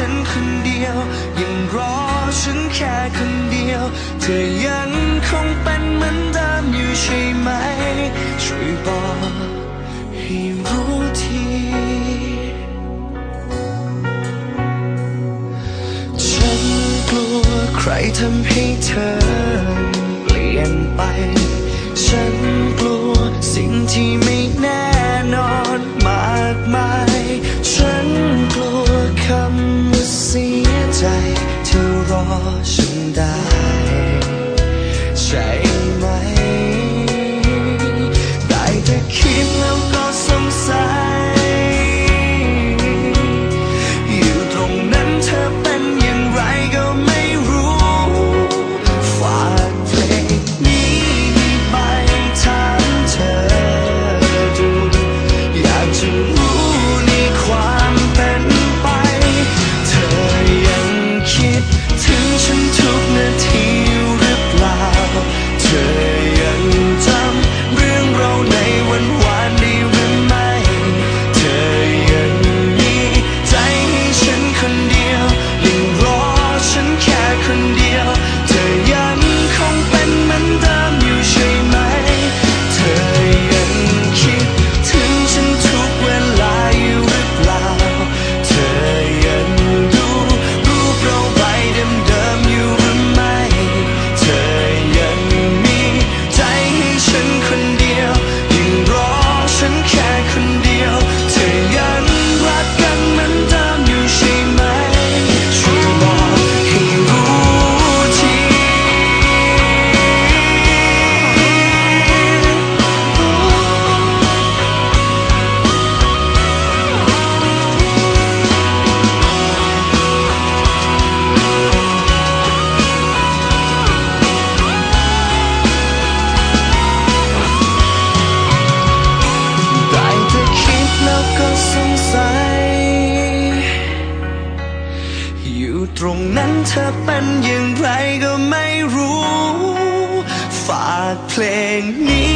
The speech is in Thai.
ฉันคนเดียว ยังรอฉันแค่คนเดียว เธอยังคงเป็นเหมือนเดิมอยู่ใช่ไหม ช่วยบอกให้รู้ทีฉันกลัวใครทำให้เธอ รอ ธอเป็นอย่างไรก็ไม่รู้ ฝากเพลงนี้